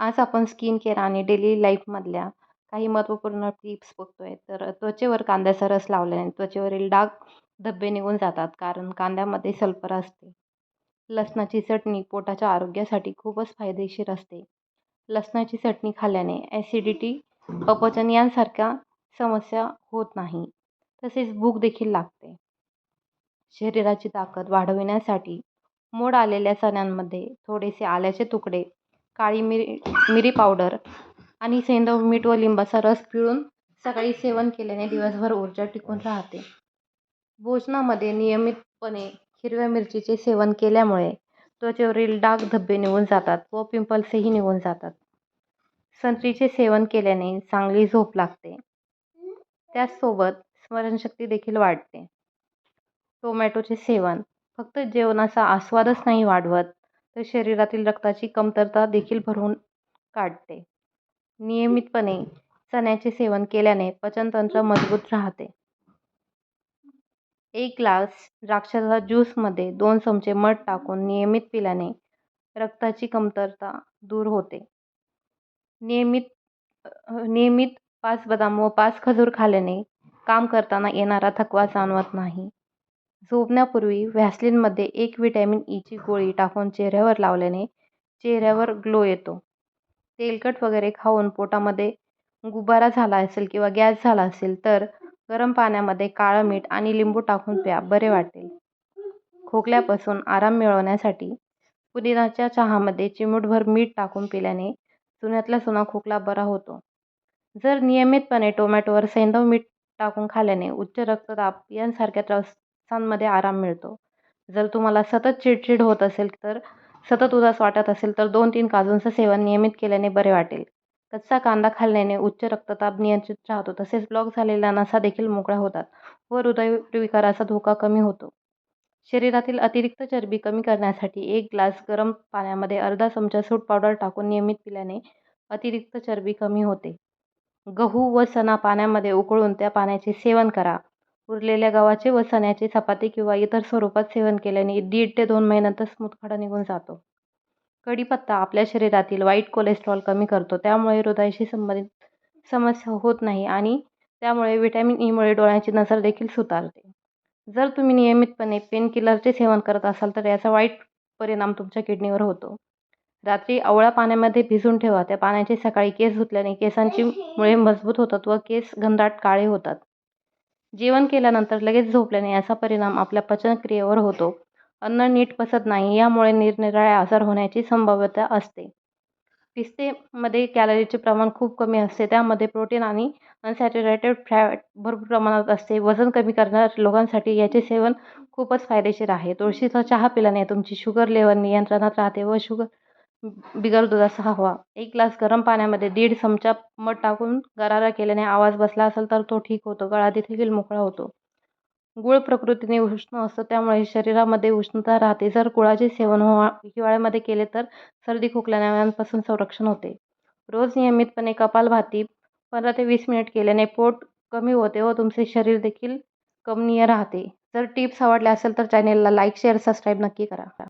आज आपण skin care आणि डेली लाईफमधल्या काही महत्त्वपूर्ण टिप्स बघतोय. तर त्वचेवर कांद्याचा रस लावल्याने त्वचेवरील डाग धब्बे निघून जातात कारण कांद्यामध्ये सल्फर असते. लसणाची चटणी पोटाच्या आरोग्यासाठी खूपच फायदेशीर असते. लसणाची चटणी खाल्ल्याने ॲसिडिटी अपचन यांसारख्या समस्या होत नाही तसेच भूक देखील लागते. शरीराची ताकद वाढविण्यासाठी मोड आलेल्या चण्यांमध्ये थोडेसे आल्याचे तुकडे काळी मिरी मिरी पावडर आणि सेंदव मीठ व लिंबाचा रस पिळून सकाळी सेवन केल्याने दिवसभर ऊर्जा टिकून राहते. भोजनामध्ये नियमितपणे हिरव्या मिरचीचे सेवन केल्यामुळे त्वचेवरील डाग धब्बे निघून जातात व पिंपल्सही निघून जातात. संत्रीचे सेवन केल्याने चांगली झोप लागते. त्याचसोबत स्मरणशक्ती देखील वाढते. टोमॅटोचे सेवन फक्त जेवणाचा आस्वादच नाही वाढवत तर शरीरातील रक्ताची कमतरता देखील भरून काढते. नियमितपणे चण्याचे सेवन केल्याने पचनतंत्र मजबूत राहते. एक ग्लास द्राक्षाचा ज्यूसमध्ये दोन चमचे मध टाकून नियमित पिल्याने रक्ताची कमतरता दूर होते. नियमित नियमित पाच बदाम व पाच खजूर खाल्ल्याने काम करताना येणारा थकवा जाणवत नाही. झोपण्यापूर्वी व्हॅसलिनमध्ये एक व्हिटॅमिन e ईची गोळी टाकून चेहऱ्यावर लावल्याने चेहऱ्यावर ग्लो येतो. तेलकट वगैरे खाऊन पोटामध्ये गुबारा झाला असेल किंवा गॅस झाला असेल तर गरम पाण्यामध्ये काळं मीठ आणि लिंबू टाकून प्या बरे वाटेल. खोकल्यापासून आराम मिळवण्यासाठी पुदिनाच्या चहामध्ये चिमूटभर मीठ टाकून पिल्याने जुन्यातला जुना खोकला बरा होतो. जर नियमितपणे टोमॅटोवर सैंधव मीठ टाकून खाल्याने उच्च रक्तदाब यांसारख्या त्रास त्रासांमध्ये आराम मिळतो. जर तुम्हाला सतत चिडचिड होत असेल तर सतत उदास वाटत असेल तर दोन तीन काजूंचं सेवन नियमित केल्याने बरे वाटेल. कच्चा कांदा खाल्ल्याने उच्च रक्तदाब नियंत्रित राहतो. तसेच ब्लॉक झालेल्या नसा देखील मोकळ्या होतात व हृदयविकाराचा धोका कमी होतो. शरीरातील अतिरिक्त चरबी कमी करण्यासाठी एक ग्लास गरम पाण्यामध्ये अर्धा चमचा सूट पावडर टाकून नियमित पिल्याने अतिरिक्त चरबी कमी होते. गहू व चना पाण्यामध्ये उकळून त्या पाण्याचे सेवन करा. उरलेल्या गव्हाचे व चण्याचे चपाती किंवा इतर स्वरूपात सेवन केल्याने दीड ते दोन महिन्यातच मुतखडा निघून जातो. कढीपत्ता आपल्या शरीरातील वाईट कोलेस्ट्रॉल कमी करतो. त्यामुळे हृदयाशी संबंधित समस्या होत नाही आणि त्यामुळे व्हिटॅमिन ईमुळे e डोळ्यांची नजर देखील सुधारते. जर तुम्ही नियमितपणे पेनकिलरचे सेवन करत असाल तर याचा वाईट परिणाम तुमच्या किडनीवर होतो. रात्री आवळा पाण्यामध्ये भिजून ठेवा. त्या पाण्याचे सकाळी केस धुतल्याने केसांची मुळे मजबूत होतात व केस घनदाट काळे होतात. जेवण केल्यानंतर लगेच झोपल्याने याचा परिणाम आपल्या पचनक्रियेवर होतो. अन्न नीट पचत नाही यामुळे निरनिराळे आजार होण्याची संभाव्यता असते. पिस्तेमध्ये कॅलरीचे प्रमाण खूप कमी असते त्यामध्ये प्रोटीन आणि अनसॅच्युरेटेड फॅट भरपूर प्रमाणात असते. वजन कमी करणाऱ्या लोकांसाठी याचे सेवन खूपच फायदेशीर आहे. तुळशीचा चहा पिल्याने तुमची शुगर लेवल नियंत्रणात राहते व शुगर बिगर दुधाचा हवा. एक ग्लास गरम पाण्यामध्ये दीड चमचा मध टाकून गरारा केल्याने आवाज बसला असेल तर तो ठीक होतो. गळा देखील मोकळा होतो. गुळ प्रकृतीने उष्ण असतं त्यामुळे शरीरामध्ये उष्णता राहते. जर गुळाचे सेवन हो, हिवाळ्यामध्ये केले तर सर्दी खोकल्यापासून संरक्षण होते. रोज नियमितपणे कपालभाती पंधरा ते वीस मिनिट केल्याने पोट कमी होते व तुमचे शरीर देखील कमनीय राहते. जर टिप्स आवडल्या असेल तर चॅनेलला लाईक शेअर सबस्क्राईब नक्की करा.